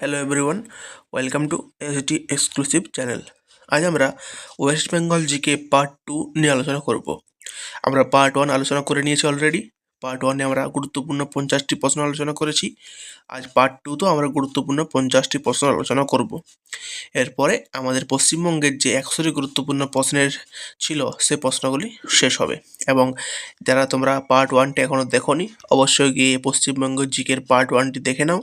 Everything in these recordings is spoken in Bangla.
Hello everyone welcome to ST exclusive channel আজ আমরা West Bengal GK part two নিয়ে আলোচনা করব। আমরা পার্ট ওয়ান আলোচনা করে নিয়েছি অলরেডি পার্ট ওয়ানে আমরা গুরুত্বপূর্ণ পঞ্চাশটি প্রশ্ন আলোচনা করেছি। আজ পার্ট টু তো আমরা গুরুত্বপূর্ণ পঞ্চাশটি প্রশ্ন আলোচনা করব। এরপরে আমাদের পশ্চিমবঙ্গের যে একশোটি গুরুত্বপূর্ণ প্রশ্নের ছিল, সে প্রশ্নগুলি শেষ হবে। এবং যারা তোমরা পার্ট ওয়ানটি এখনও দেখোনি, অবশ্যই গিয়ে পশ্চিমবঙ্গ জিকের পার্ট ওয়ানটি দেখে নাও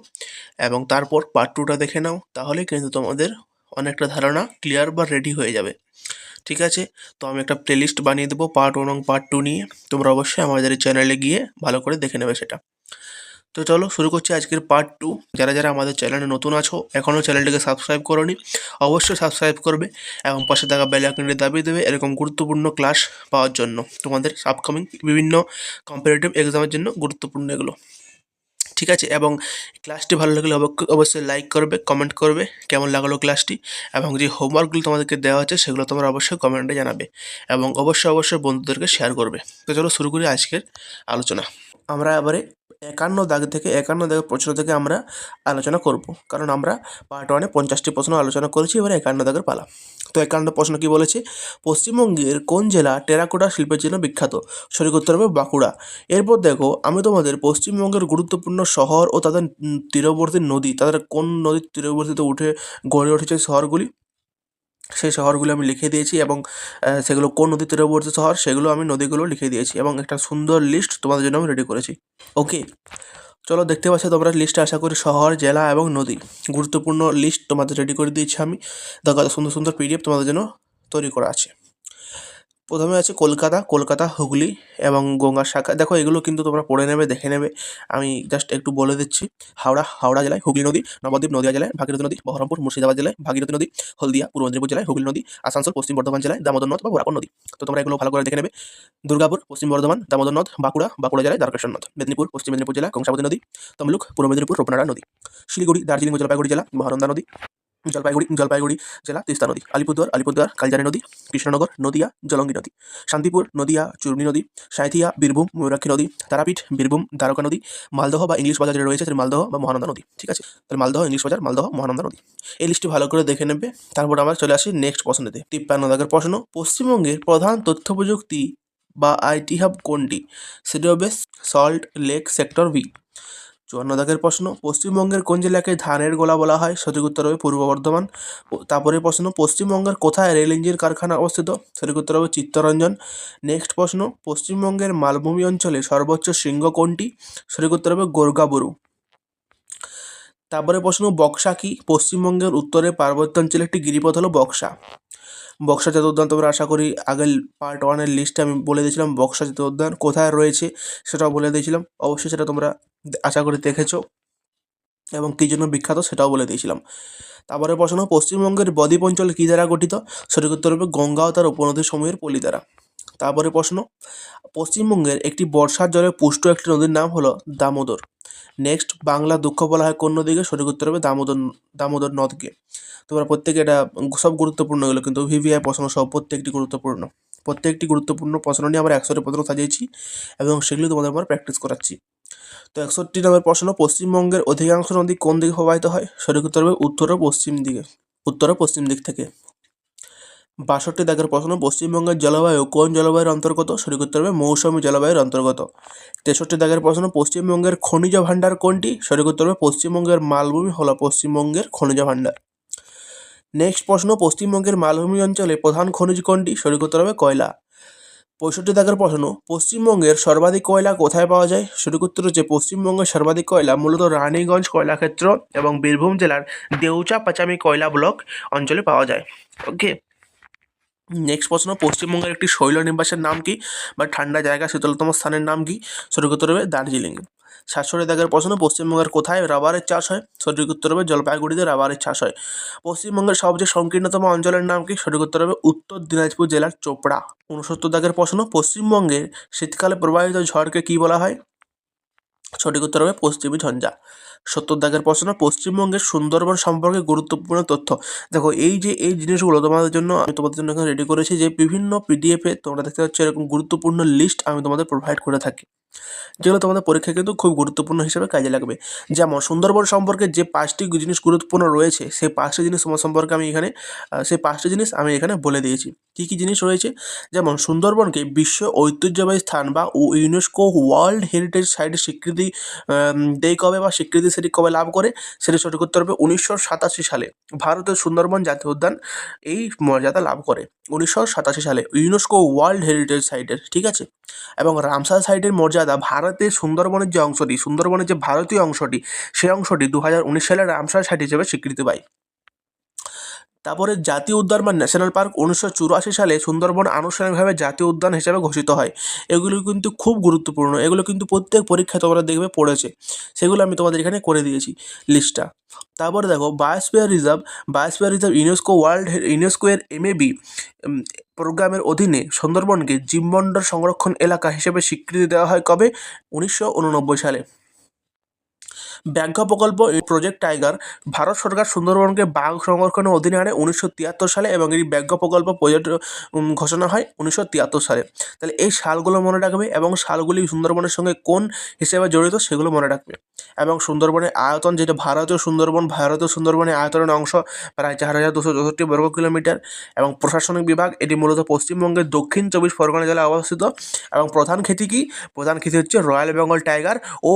এবং তারপর পার্ট টুটা দেখে নাও, তাহলে কিন্তু তোমাদের অনেকটা ধারণা ক্লিয়ার বা রেডি হয়ে যাবে। ঠিক আছে? তো আমি একটা প্লেলিস্ট বানিয়ে দেবো পার্ট ওয়ান এবং পার্ট টু নিয়ে। তোমরা অবশ্যই আমাদের চ্যানেলে গিয়ে ভালো করে দেখে নেবে সেটা। তো চলো, শুরু করছি আজকের পার্ট টু যারা যারা আমাদের চ্যানেলে নতুন আছো এখনও চ্যানেলটিকে সাবস্ক্রাইব করোনি, অবশ্যই সাবস্ক্রাইব করবে এবং পাশে থাকা বেল আইকনটি দাবিয়ে দেবে এরকম গুরুত্বপূর্ণ ক্লাস পাওয়ার জন্য। তোমাদের আপকামিং বিভিন্ন কম্পিটিটিভ এক্সামের জন্য গুরুত্বপূর্ণ এগুলো। ঠিক আছে? এবং ক্লাসটি ভালো লাগলে অবশ্যই লাইক করবে কমেন্ট করবে, কেমন লাগল ক্লাসটি এবং যে হোমওয়ার্কগুলো তোমাদেরকে দেওয়া হচ্ছে, সেগুলো তোমরা অবশ্যই কমেন্টে জানাবে। এবং অবশ্যই অবশ্যই বন্ধুদেরকে শেয়ার করবে। তো চলো শুরু করি আজকের আলোচনা। আমরা এবারে একান্ন দাগ থেকে, একান্ন দাগের প্রশ্ন থেকে আমরা আলোচনা করব। কারণ আমরা পার্ট ওয়ানে পঞ্চাশটি প্রশ্ন আলোচনা করেছি, এবারে একান্ন দাগের পালা। তো একান্ন প্রশ্ন কি বলেছে? পশ্চিমবঙ্গের কোন জেলা টেরাকোটা শিল্পের জন্য বিখ্যাত? সঠিক উত্তর হবে বাঁকুড়া। এরপর দেখো, আমি তোমাদের পশ্চিমবঙ্গের গুরুত্বপূর্ণ শহর ও তাদের তীরবর্তী নদী, তাদের কোন নদীর তীরবর্তীতে উঠে গড়ে উঠেছে শহরগুলি? সেই শহরগুলো আমি লিখে দিয়েছি এবং সেগুলো কোন নদী তীরবর্তী শহর সেগুলো আমি নদীগুলো লিখে দিয়েছি এবং একটা সুন্দর লিস্ট তোমাদের জন্য আমি রেডি করেছি। ওকে চলো দেখতে পাচ্ছ তোমরা লিস্টে আশা করি শহর, জেলা এবং নদী। গুরুত্বপূর্ণ লিস্ট তোমাদের রেডি করে দিয়েছি আমি। দেখো সুন্দর সুন্দর পিডিএফ তোমাদের জন্য তৈরি করা আছে। প্রথমে আছে কলকাতা কলকাতা, হুগলি এবং গঙ্গার শাখা। দেখো, এগুলো কিন্তু তোমরা পড়ে নেবে, দেখে নেবে। আমি জাস্ট একটু বলে দিচ্ছি। হাওড়া হাওড়া জেলায় হুগলি নদী, নবদ্বীপ, নদিয়া জেলায় ভাগীরথী নদী, বহরমপুর, মুর্শিদাবাদ জেলায় ভাগীরথী নদী, হলদিয়া, পূর্ব মেদিনীপুর জেলায় হুগলি নদী, আসানসোল, পশ্চিম বর্ধমান জেলায় দামোদর নদ বা বরাকর নদী। তো তোমরা এগুলো ভালো করে দেখে নেবে। দুর্গাপুর, পশ্চিম বর্ধমান, দামোদর নদ, বাঁকুড়া বাঁকুড়া জেলায় দ্বারকেশ্বর নদ। মেদিনীপুর, পশ্চিম মেদিনীপুর জেলায় কংসাবতী নদী, তমলুক, পূর্ব মেদিনীপুর রূপনারায়ণ নদী। শিলিগুড়ি, দার্জিলিং জলপাইগুড়ি জেলা, মহানন্দা নদী। জলপাইগুড়ি জলপাইগুড়ি জেলা তিস্তা নদী, আলিপুরদুয়ার আলিপুরদুয়ার কালজারি নদী, কৃষ্ণনগর, নদিয়া, জলঙ্গি নদী, শান্তিপুর, নদিয়া চূর্ণী নদী সাঁথিয়া বীরভূম, ময়ূরাক্ষী নদী, তারাপীঠ, বীরভূম, দ্বারকা নদী, মালদহ বা ইংলিশ বাজার যেটা রয়েছে সেটা মালদহ বা মহানন্দা নদী, ঠিক আছে? তাহলে মালদহ, ইংলিশ বাজার, মালদহ, মহানন্দা নদী। এই লিস্টটি ভালো করে দেখে নেবে। তারপর আমরা চলে আসি নেক্সট প্রশ্নতে তিপ্পান্ন দাগের প্রশ্ন, পশ্চিমবঙ্গের প্রধান তথ্য প্রযুক্তি বা আইটি হাব কোনটি? সেটি হবে সল্ট লেক সেক্টর বি চুয়ান্ন দাগের প্রশ্ন, পশ্চিমবঙ্গের কোন জেলাকে ধানের গোলা বলা হয়? সঠিক উত্তর হবে পূর্ব বর্ধমান। তারপরে প্রশ্ন, পশ্চিমবঙ্গের কোথায় রেল ইঞ্জিন কারখানা অবস্থিত? সঠিক উত্তর হবে চিত্তরঞ্জন। নেক্সট প্রশ্ন, পশ্চিমবঙ্গের মালভূমি অঞ্চলে সর্বোচ্চ শৃঙ্গ কোনটি? সঠিক উত্তর হবে গোর্গাবুরু। তারপরে প্রশ্ন, বক্সা কি? পশ্চিমবঙ্গের উত্তরে পার্বত্যাঞ্চলে একটি গিরিপথ হলো বক্সা। বক্সা জাতীয় উদ্যান তোমরা আশা করি আগের পার্ট ওয়ানের লিস্টে আমি বলে দিয়েছিলাম বক্সা জাতীয় উদ্যান কোথায় রয়েছে সেটাও বলে দিয়েছিলাম। অবশ্যই সেটা তোমরা আশা করি দেখেছ এবং কী জন্য বিখ্যাত সেটাও বলে দিয়েছিলাম। তারপরে প্রশ্ন, পশ্চিমবঙ্গের বদ্বীপ অঞ্চল কী দ্বারা গঠিত? সঠিক উত্তর হবে গঙ্গা ও তার উপনদী সমূহের পলি দ্বারা। তারপরে প্রশ্ন। পশ্চিমবঙ্গের একটি বর্ষার জলে পুষ্ট একটি নদীর নাম হলো দামোদর। নেক্সট বাংলা দুঃখ বলা হয় কোন নদীকে? সঠিক উত্তর হবে দামোদর দামোদর নদকে। তোমরা প্রত্যেকে এটা সব গুরুত্বপূর্ণ এগুলো কিন্তু ভিভিআই প্রশ্ন সব প্রত্যেকটি গুরুত্বপূর্ণ। প্রত্যেকটি গুরুত্বপূর্ণ প্রশ্ন নিয়ে আমরা একশোটি প্রশ্ন সাজিয়েছি এবং সেগুলি তোমাদের আমরা প্র্যাকটিস করাচ্ছি। তো একষট্টি নম্বর প্রশ্ন, পশ্চিমবঙ্গের অধিকাংশ নদী কোন দিকে প্রবাহিত হয়? সঠিক উত্তর হবে উত্তর ও পশ্চিম দিকে। উত্তর ও পশ্চিম দিক থেকে। বাষট্টি দাগের প্রশ্ন, পশ্চিমবঙ্গের জলবায়ু কোন জলবায়ুর অন্তর্গত? সঠিক উত্তর হবে মৌসুমী জলবায়ুর অন্তর্গত। তেষট্টি দাগের প্রশ্ন, পশ্চিমবঙ্গের খনিজ ভাণ্ডার কোনটি? সঠিক উত্তর হবে পশ্চিমবঙ্গের মালভূমি, হলো পশ্চিমবঙ্গের খনিজ ভাণ্ডার। নেক্সট প্রশ্ন, পশ্চিমবঙ্গের মালভূমি অঞ্চলে প্রধান খনিজ কোনটি? সঠিক উত্তর হবে কয়লা। পঁয়ষট্টি দাগের প্রশ্ন, পশ্চিমবঙ্গের সর্বাধিক কয়লা কোথায় পাওয়া যায়? সঠিক উত্তর হচ্ছে পশ্চিমবঙ্গের সর্বাধিক কয়লা মূলত রানীগঞ্জ কয়লাক্ষেত্র এবং বীরভূম জেলার দেউচা পাচামি কয়লা ব্লক অঞ্চলে পাওয়া যায়। ওকে নেক্সট প্রশ্ন, পশ্চিমবঙ্গের একটি শৈল নিবাসের নাম কি বা ঠান্ডা জায়গা শীতলতম স্থানের নাম কি? সঠিক উত্তর হবে দার্জিলিং। সাতষট্টি দাগের প্রশ্ন, পশ্চিমবঙ্গের কোথায় রাবারের চাষ হয়? সঠিক উত্তর হবে জলপাইগুড়িতে রাবারের চাষ হয়। পশ্চিমবঙ্গের সবচেয়ে সংকীর্ণতম অঞ্চলের নাম কি? সঠিক উত্তর হবে উত্তর দিনাজপুর জেলার চোপড়া। উনসত্তর দাগের প্রশ্ন পশ্চিমবঙ্গের শীতকালে প্রবাহিত ঝড়কে কী বলা হয়? সঠিক উত্তর হবে পশ্চিমী ঝঞ্ঝা। সত্তর দাগের প্রশ্ন, পশ্চিমবঙ্গের সুন্দরবন সম্পর্কে গুরুত্বপূর্ণ তথ্য। দেখো, এই যে, এই জিনিসগুলো তোমাদের জন্য, আমি তোমাদের জন্য এখানে রেডি করেছি যে, বিভিন্ন পিডিএফে তোমরা দেখতে পাচ্ছ এরকম গুরুত্বপূর্ণ লিস্ট আমি তোমাদের প্রোভাইড করে থাকি। যেগুলো তোমাদের পরীক্ষা কিন্তু খুব গুরুত্বপূর্ণ হিসেবে কাজে লাগবে। যেমন, সুন্দরবন সম্পর্কে যে পাঁচটি জিনিস গুরুত্বপূর্ণ রয়েছে, সেই পাঁচটি জিনিস তোমার সম্পর্কে আমি এখানে সেই পাঁচটি জিনিস আমি এখানে বলে দিয়েছি। কী কী জিনিস রয়েছে? যেমন, সুন্দরবনকে বিশ্ব ঐতিহ্যবাহী স্থান বা ইউনেস্কো ওয়ার্ল্ড হেরিটেজ সাইটের স্বীকৃতি দেয় কবে বা স্বীকৃতি সেটি কবে লাভ করে সেটি সঠিক উত্তর হবে উনিশশো সাতাশি সালে। ভারতের সুন্দরবন জাতীয় উদ্যান এই মর্যাদা লাভ করে। উনিশশো সাতাশি সালে ইউনেস্কো ওয়ার্ল্ড হেরিটেজ সাইটের ঠিক আছে? এবং রামসার সাইটের মর্যাদা ভারতের সুন্দরবনের যে অংশটি, সুন্দরবনের যে ভারতীয় অংশটি সেই অংশটি দু হাজার উনিশ সালে রামসার সাইট হিসেবে স্বীকৃতি পায়। তারপরে জাতীয় উদ্যান বা ন্যাশনাল পার্ক উনিশশো চুরাশি সালে সুন্দরবন আনুষ্ঠানিকভাবে জাতীয় উদ্যান হিসেবে ঘোষিত হয়। এগুলো কিন্তু খুব গুরুত্বপূর্ণ। এগুলো কিন্তু প্রত্যেক পরীক্ষায় তোমরা দেখবে পড়েছে। সেগুলো আমি তোমাদের এখানে করে দিয়েছি লিস্টটা তারপরে দেখো biosphere reserve biosphere reserve UNESCO world UNESCO এর এমএবি প্রোগ্রামের অধীনে সুন্দরবনকে জীবমণ্ডল সংরক্ষণ এলাকা হিসেবে স্বীকৃতি দেওয়া হয় কবে? উনিশশো উননব্বই সালে। ব্যাঘ্র প্রকল্প প্রজেক্ট টাইগার ভারত সরকার সুন্দরবনকে বাঘ সংরক্ষণের অধীনে আনে উনিশশো তিয়াত্তর সালে এবং এই ব্যাঘ্র প্রকল্প প্রজেক্ট ঘোষণা হয় উনিশশো তিয়াত্তর সালে। তাহলে এই সালগুলো মনে রাখবে এবং সালগুলি সুন্দরবনের সঙ্গে কোন হিসেবে জড়িত সেগুলো মনে রাখবে। এবং সুন্দরবনের আয়তন যেটা ভারতীয় সুন্দরবন, ভারতীয় সুন্দরবনের আয়তনের অংশ প্রায় চার হাজার দুশো চৌষট্টি বর্গ কিলোমিটার এবং প্রশাসনিক বিভাগ এটি মূলত পশ্চিমবঙ্গের দক্ষিণ চব্বিশ পরগনা জেলায় অবস্থিত এবং প্রধান খেতি কি? প্রধান খেতি হচ্ছে রয়্যাল বেঙ্গল টাইগার ও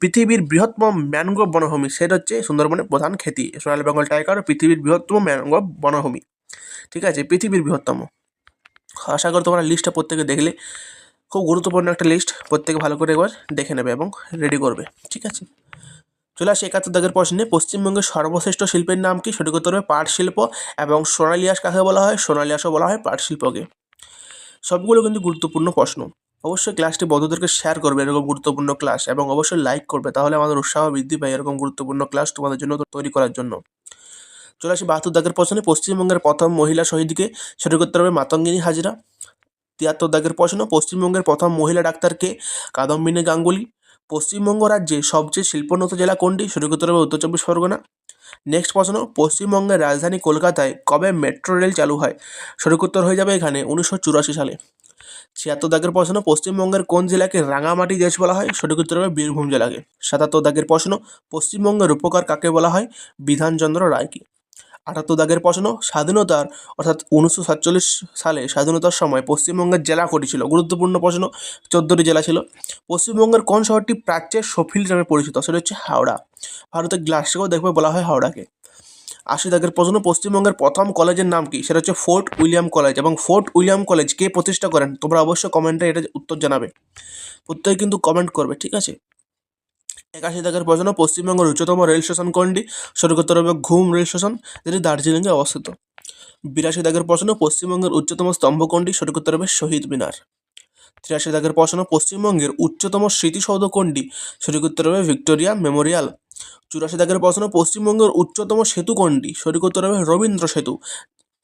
পৃথিবীর বৃহত্তম ম্যানগ্রোভ বনভূমি, সেটা হচ্ছে সুন্দরবনের প্রধান খেতি রয়্যাল বেঙ্গল টাইগার পৃথিবীর বৃহত্তম ম্যানগ্রোভ বনভূমি। ঠিক আছে, পৃথিবীর বৃহত্তম। আশা করি তোমরা লিস্টটা প্রত্যেকে দেখলে, খুব গুরুত্বপূর্ণ একটা লিস্ট প্রত্যেকে ভালো করে একবার দেখে নেবে এবং রেডি করবে। ঠিক আছে? চলে আসে একাত্তর দাগের প্রশ্নে, পশ্চিমবঙ্গের সর্বশ্রেষ্ঠ শিল্পের নাম কি? সঠিক উত্তর হবে পাট শিল্প এবং সোনালিয়াস কাকে বলা হয়? সোনালিয়াসও বলা হয় পাট শিল্পকে। সবগুলো কিন্তু গুরুত্বপূর্ণ প্রশ্ন। অবশ্যই ক্লাসটি বন্ধুদেরকে শেয়ার করবে এরকম গুরুত্বপূর্ণ ক্লাস এবং অবশ্যই লাইক করবে, তাহলে আমাদের উৎসাহ বৃদ্ধি পায় এরকম গুরুত্বপূর্ণ ক্লাস তোমাদের জন্য তৈরি করার জন্য। চলে আসি বাহাত্তর দাগের প্রশ্নে, পশ্চিমবঙ্গের প্রথম মহিলা শহীদকে সঠিক উত্তর হবে মাতঙ্গিনী হাজরা। তিয়াত্তর দাগের প্রশ্ন, পশ্চিমবঙ্গের প্রথম মহিলা ডাক্তারকে কাদম্বিনী গাঙ্গুলি। পশ্চিমবঙ্গ রাজ্যে সবচেয়ে শিল্পোন্নত জেলা কোনটি? সঠিক উত্তর হবে উত্তর চব্বিশ পরগনা। নেক্সট প্রশ্ন, পশ্চিমবঙ্গের রাজধানী কলকাতায় কবে মেট্রো রেল চালু হয়? সঠিক উত্তর হয়ে যাবে এখানে উনিশশো চুরাশি সালে। ছিয়াত্তর দাগের প্রশ্ন, পশ্চিমবঙ্গের কোন জেলাকে রাঙামাটি দেশ বলা হয়? সঠিক উত্তর হবে বীরভূম জেলাকে। সাতাত্তর দাগের প্রশ্ন, পশ্চিমবঙ্গের রূপকার কাকে বলা হয়? বিধানচন্দ্র রায়কে আটাত্তর দাগের প্রশ্ন, স্বাধীনতার, অর্থাৎ উনিশশো সাতচল্লিশ সালে স্বাধীনতার সময় পশ্চিমবঙ্গের জেলা কটি ছিল। গুরুত্বপূর্ণ প্রশ্ন, চোদ্দোটি জেলা ছিল। পশ্চিমবঙ্গের কোন শহরটি প্রাচ্যের সফিল নামে পরিচিত? সেটা হচ্ছে হাওড়া। ভারতের গ্লাসকেও দেখবে বলা হয় হাওড়াকে। আশি দাগের প্রশ্ন, পশ্চিমবঙ্গের প্রথম কলেজের নাম কি? সেটা হচ্ছে ফোর্ট উইলিয়াম কলেজ। এবং ফোর্ট উইলিয়াম কলেজ কে প্রতিষ্ঠা করেন? তোমরা অবশ্যই কমেন্টে এটা উত্তর জানাবে। প্রত্যেকে কিন্তু কমেন্ট করবে, ঠিক আছে? একাশি দাগের প্রশ্ন, পশ্চিমবঙ্গের উচ্চতম রেল স্টেশন কোনটি? সঠিক উত্তর হবে ঘুম রেল স্টেশন, যেটি দার্জিলিংয়ে অবস্থিত। বিরাশি দাগের প্রশ্ন, পশ্চিমবঙ্গের উচ্চতম স্তম্ভ কোনটি? সঠিক উত্তর হবে শহীদ মিনার। তিরাশি দাগের প্রশ্ন, পশ্চিমবঙ্গের উচ্চতম স্মৃতিসৌধ কোনটি? সঠিক উত্তর হবে ভিক্টোরিয়া মেমোরিয়াল। চুরাশি দাগের প্রশ্ন, পশ্চিমবঙ্গের উচ্চতম সেতু কোনটি? সঠিক উত্তর হবে রবীন্দ্র সেতু।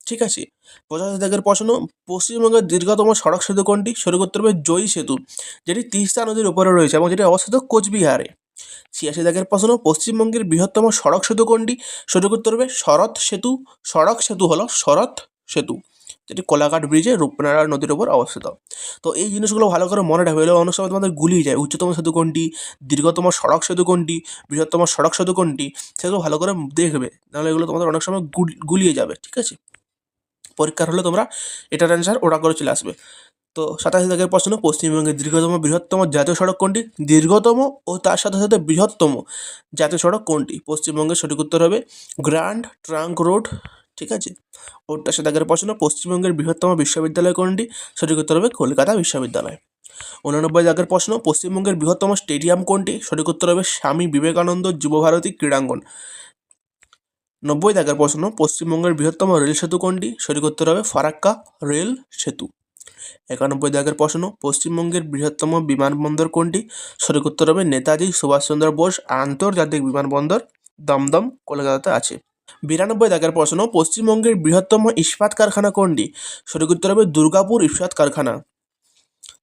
ঠিক আছে? পঁচাশি দাগের প্রশ্ন, পশ্চিমবঙ্গের দীর্ঘতম সড়ক সেতু কোনটি? সঠিক উত্তর হবে জয়ী সেতু, যেটি তিস্তা নদীর উপরে রয়েছে এবং যেটি অবস্থিত কোচবিহারে। ছিয়াশি দাগের প্রশ্ন, পশ্চিমবঙ্গের বৃহত্তম সড়ক সেতু কোনটি? সঠিক উত্তর হবে শরৎ সেতু। সড়ক সেতু হলো শরৎ সেতু। যেটি কোলাঘাট ব্রিজে রূপনারায়ণ নদীর উপর অবস্থিত। তো এই জিনিসগুলো ভালো করে মনে রাখবে। এগুলো অনেক সময় তোমাদের গুলিয়ে যায়। উচ্চতম সেতু কোনটি? দীর্ঘতম সড়ক সেতু কোনটি? বৃহত্তম সড়ক সেতু কোনটি? সেগুলো ভালো করে দেখবে। নাহলে এগুলো তোমাদের অনেক সময় গুল- গুলিয়ে যাবে, ঠিক আছে? পরীক্ষার হলে তোমরা এটার অ্যান্সার ওটা করে চলে আসবে। তো সাতাশি দাগের প্রশ্ন, পশ্চিমবঙ্গের দীর্ঘতম, বৃহত্তম জাতীয় সড়ক কোনটি? দীর্ঘতম ও তার সাথে সাথে বৃহত্তম জাতীয় সড়ক কোনটি? পশ্চিমবঙ্গের সঠিক উত্তর হবে গ্র্যান্ড ট্রাঙ্ক রোড ঠিক আছে? অষ্টাশি দাগের প্রশ্ন পশ্চিমবঙ্গের বৃহত্তম বিশ্ববিদ্যালয় কোনটি? সঠিক উত্তর হবে কলকাতা বিশ্ববিদ্যালয়। উননব্বই দাগের প্রশ্ন, পশ্চিমবঙ্গের বৃহত্তম স্টেডিয়াম কোনটি? সঠিক উত্তর হবে স্বামী বিবেকানন্দ যুবভারতী ক্রীড়াঙ্গন। নব্বই দাগের প্রশ্ন, পশ্চিমবঙ্গের বৃহত্তম রেল সেতু কোনটি? সঠিক উত্তর হবে ফারাক্কা রেল সেতু। একানব্বই দাগের প্রশ্ন, পশ্চিমবঙ্গের বৃহত্তম বিমানবন্দর কোনটি? সঠিক উত্তর হবে নেতাজি সুভাষচন্দ্র বোস আন্তর্জাতিক বিমানবন্দর দমদম, কলকাতাতে আছে। বিরানব্বই দাগের প্রশ্ন, পশ্চিমবঙ্গের বৃহত্তম ইস্পাত কারখানা কোনটি? সঠিক উত্তর হবে দুর্গাপুর ইস্পাত কারখানা।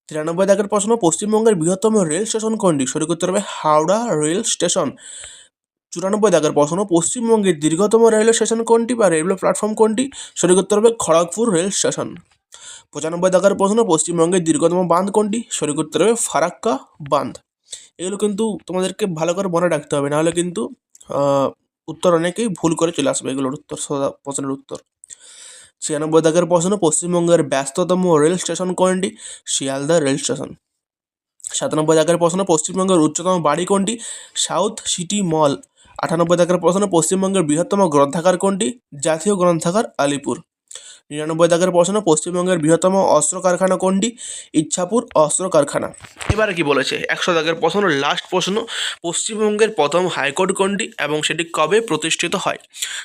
তিরানব্বই দাগের প্রশ্ন, পশ্চিমবঙ্গের বৃহত্তম রেল স্টেশন কোনটি? সঠিক উত্তর হবে হাওড়া রেল স্টেশন। চুরানব্বই দাগের প্রশ্ন, পশ্চিমবঙ্গের দীর্ঘতম রেলওয়ে স্টেশন কোনটি বা রেলওয়ে প্ল্যাটফর্ম কোনটি? সঠিক উত্তর হবে খড়গপুর রেল স্টেশন। পঁচানব্বই দাগের প্রশ্ন, পশ্চিমবঙ্গের দীর্ঘতম বাঁধ কোনটি? সঠিক উত্তর হবে ফারাক্কা বাঁধ। এগুলো কিন্তু তোমাদেরকে ভালো করে মনে রাখতে হবে, নাহলে কিন্তু উত্তর অনেকেই ভুল করে চলে আসবে, এগুলোর উত্তর প্রশ্নের উত্তর। ছিয়ানব্বই দাগের প্রশ্ন, পশ্চিমবঙ্গের ব্যস্ততম রেল স্টেশন কোনটি? Sealdah rail station. সাতানব্বই দাগের প্রশ্ন, পশ্চিমবঙ্গের উচ্চতম বাড়ি কোনটি? South City mall. আটানব্বই দাগের প্রশ্ন, পশ্চিমবঙ্গের বৃহত্তম গ্রন্থাগার কোনটি? জাতীয় গ্রন্থাগার আলিপুর। নিরানব্বই দাগের প্রশ্ন, পশ্চিমবঙ্গের বৃহত্তম অস্ত্র কারখানা কোনটি? ইচ্ছাপুর অস্ত্র কারখানা। এবারে কি বলেছে? একশো দাগের প্রশ্ন লাস্ট প্রশ্ন, পশ্চিমবঙ্গের প্রথম হাইকোর্ট কোনটি এবং সেটি কবে প্রতিষ্ঠিত হয়?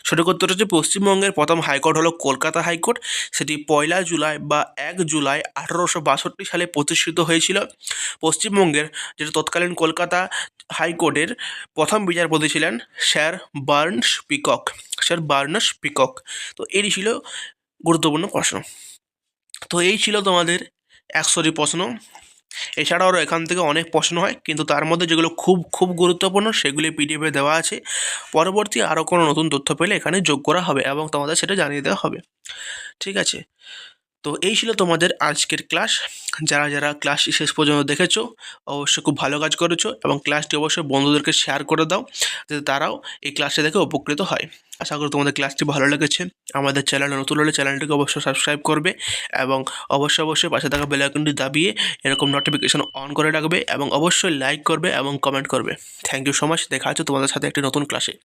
সঠিক উত্তর হচ্ছে পশ্চিমবঙ্গের প্রথম হাইকোর্ট হলো কলকাতা হাইকোর্ট। সেটি পয়লা জুলাই বা এক জুলাই আঠারোশো বাষট্টি সালে প্রতিষ্ঠিত হয়েছিল। পশ্চিমবঙ্গের যেটা তৎকালীন কলকাতা হাইকোর্টের প্রথম বিচারপতি ছিলেন sir Barnes Peacock. Sir Barnes Peacock. তো এটি ছিল গুরুত্বপূর্ণ প্রশ্ন। তো এই ছিল তোমাদের একশোটি প্রশ্ন। এছাড়াও এখান থেকে অনেক প্রশ্ন হয়, কিন্তু তার মধ্যে যেগুলো খুব খুব গুরুত্বপূর্ণ সেগুলি পিডিএফে দেওয়া আছে। পরবর্তী আরও কোনো নতুন তথ্য পেলে এখানে যোগ করা হবে এবং তোমাদের সেটা জানিয়ে দেওয়া হবে। ঠিক আছে। তো এই ছিল তোমাদের আজকের ক্লাস। যারা যারা ক্লাসটি শেষ পর্যন্ত দেখেছ, অবশ্যই খুব ভালো কাজ করেছ এবং ক্লাসটি অবশ্যই বন্ধুদেরকে শেয়ার করে দাও, যাতে তারাও এই ক্লাসটি দেখে উপকৃত হয়। আশা করি তোমাদের ক্লাসটি ভালো লেগেছে। আমাদের চ্যানেলে নতুন হলে চ্যানেলটিকে অবশ্যই সাবস্ক্রাইব করবে এবং অবশ্যই অবশ্যই পাশে থাকা বেল আইকনটি দাবিয়ে এরকম নোটিফিকেশন অন করে রাখবে এবং অবশ্যই লাইক করবে এবং কমেন্ট করবে। থ্যাংক ইউ সো মাচ দেখা হচ্ছে তোমাদের সাথে একটি নতুন ক্লাসে